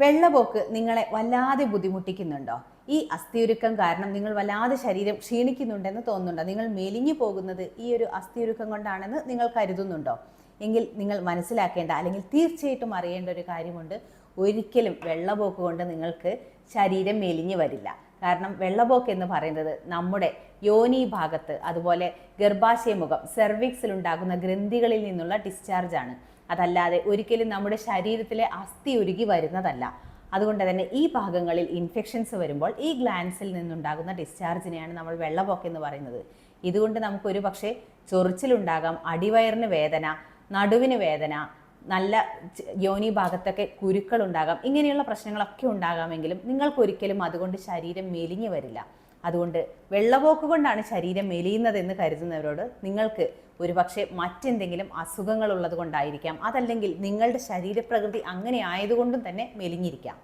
വെള്ളപോക്ക് നിങ്ങളെ വല്ലാതെ ബുദ്ധിമുട്ടിക്കുന്നുണ്ടോ? ഈ അസ്ഥിയുരുക്കം കാരണം നിങ്ങൾ വല്ലാതെ ശരീരം ക്ഷീണിക്കുന്നുണ്ടെന്ന് തോന്നുന്നുണ്ടോ? നിങ്ങൾ മെലിഞ്ഞു പോകുന്നത് ഈ ഒരു അസ്ഥിയുരുക്കം കൊണ്ടാണെന്ന് നിങ്ങൾ കരുതുന്നുണ്ടോ? എങ്കിൽ നിങ്ങൾ മനസ്സിലാക്കേണ്ട അല്ലെങ്കിൽ തീർച്ചയായിട്ടും അറിയേണ്ട ഒരു കാര്യമുണ്ട്. ഒരിക്കലും വെള്ളപോക്ക് കൊണ്ട് നിങ്ങൾക്ക് ശരീരം മെലിഞ്ഞു വരില്ല. കാരണം വെള്ളപോക്ക് എന്ന് പറയുന്നത് നമ്മുടെ യോനി ഭാഗത്ത് അതുപോലെ ഗർഭാശയമുഖം സെർവിക്സിൽ ഉണ്ടാകുന്ന ഗ്രന്ഥികളിൽ നിന്നുള്ള ഡിസ്ചാർജ് ആണ്. അതല്ലാതെ ഒരിക്കലും നമ്മുടെ ശരീരത്തിലെ അസ്ഥി ഉരുകി വരുന്നതല്ല. അതുകൊണ്ട് തന്നെ ഈ ഭാഗങ്ങളിൽ ഇൻഫെക്ഷൻസ് വരുമ്പോൾ ഈ ഗ്ലാൻസിൽ നിന്നുണ്ടാകുന്ന ഡിസ്ചാർജിനെയാണ് നമ്മൾ വെള്ളപോക്ക് എന്ന് പറയുന്നത്. ഇതുകൊണ്ട് നമുക്ക് ഒരു പക്ഷേ ചൊറിച്ചിലുണ്ടാകാം അടിവയറിന് വേദന നടുവിന് വേദന നല്ല യോനി ഭാഗത്തൊക്കെ കുരുക്കൾ ഉണ്ടാകാം ഇങ്ങനെയുള്ള പ്രശ്നങ്ങളൊക്കെ ഉണ്ടാകാമെങ്കിലും നിങ്ങൾക്കൊരിക്കലും അതുകൊണ്ട് ശരീരം മെലിഞ്ഞു വരില്ല. അതുകൊണ്ട് വെള്ളപോക്ക് കൊണ്ടാണ് ശരീരം മെലിയുന്നത് എന്ന് കരുതുന്നവരോട് നിങ്ങൾക്ക് ഒരുപക്ഷെ മറ്റെന്തെങ്കിലും അസുഖങ്ങൾ ഉള്ളത് കൊണ്ടായിരിക്കാം. അതല്ലെങ്കിൽ നിങ്ങളുടെ ശരീരപ്രകൃതി അങ്ങനെ ആയതുകൊണ്ടും തന്നെ മെലിഞ്ഞിരിക്കാം.